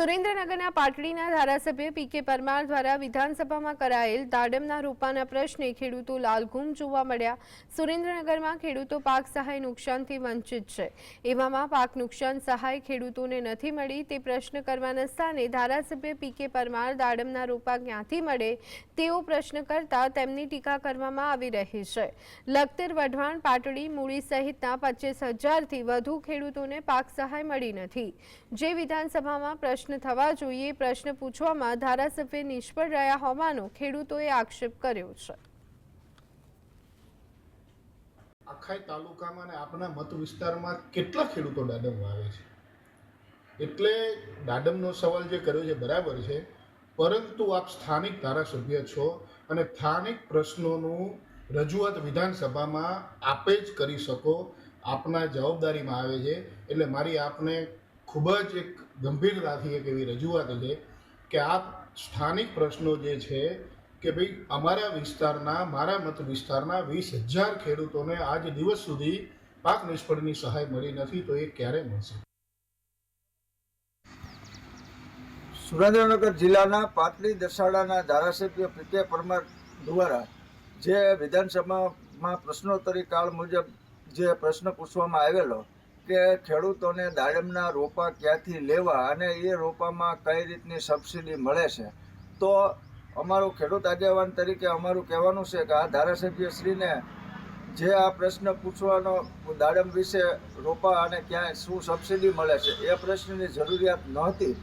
સુરેન્દ્રનગરના પાટડીના ધારાસભ્ય પી કે પરમાર દ્વારા વિધાનસભામાં કરાયેલ દાડમના રોપાના પ્રશ્ને ખેડૂતો લાલઘૂમ જોવા મળ્યા. સુરેન્દ્રનગરમાં ખેડૂતો પાક સહાય નુકસાનથી વંચિત છે. એવામાં પાક નુકસાન સહાય ખેડૂતોને નથી મળી તે પ્રશ્ન કરવાના સ્થાને ધારાસભ્ય પી કે પરમાર દાડમના રોપા ક્યાંથી મળે તેવો પ્રશ્ન કરતા તેમની ટીકા કરવામાં આવી રહી છે. લખતર, વઢવાણ, પાટડી, મૂળી સહિતના પચીસ હજારથી વધુ ખેડૂતોને પાક સહાય મળી નથી. જે વિધાનસભામાં પ્રશ્ન થવા જોઈએ. પ્રશ્ન પૂછવામાં ધારાસભ્ય નિષ્ફળ રહ્યા હોવાનો ખેડૂતોએ આક્ષેપ કર્યો છે. આખાય તાલુકામાં અને આપણા મત વિસ્તારમાં કેટલા ખેડૂતો દાડમ વાવે છે? એટલે દાડમનો સવાલ જે કર્યો છે બરાબર છે. પરંતુ આપ સ્થાનિક ધારાસભ્ય છો અને સ્થાનિક પ્રશ્નોનું રજૂઆત વિધાનસભામાં આપે જ કરી શકો. આપના જવાબદારીમાં આવે છે. એટલે મારી આપને ખૂબ જ એક ગંભીરતાથી એક એવી રજૂઆત છે કે આ સ્થાનિક પ્રશ્નો જે છે કે ભાઈ અમારા વિસ્તારના, મારા મત વિસ્તારના વીસ હજાર ખેડૂતોને આજ દિવસ સુધી પાક નિષ્ફળની સહાય મળી નથી તો એ ક્યારે મળશે? સુરેન્દ્રનગર જિલ્લાના પાટલી દસાડાના ધારાસભ્ય પીકે પરમાર દ્વારા જે વિધાનસભામાં પ્રશ્નોત્તરી કાળ મુજબ જે પ્રશ્ન પૂછવામાં આવેલો કે ખેડૂતોને દાડમના રોપા ક્યાંથી લેવા અને એ રોપામાં કઈ રીતની સબસિડી મળે છે? તો અમારું ખેડૂત આગેવાન તરીકે અમારું કહેવાનું છે કે આ ધારાસભ્યશ્રીને જે આ પ્રશ્ન પૂછવાનો દાડમ વિશે રોપા અને ક્યાંય શું સબસિડી મળે છે એ પ્રશ્નની જરૂરિયાત નહોતી.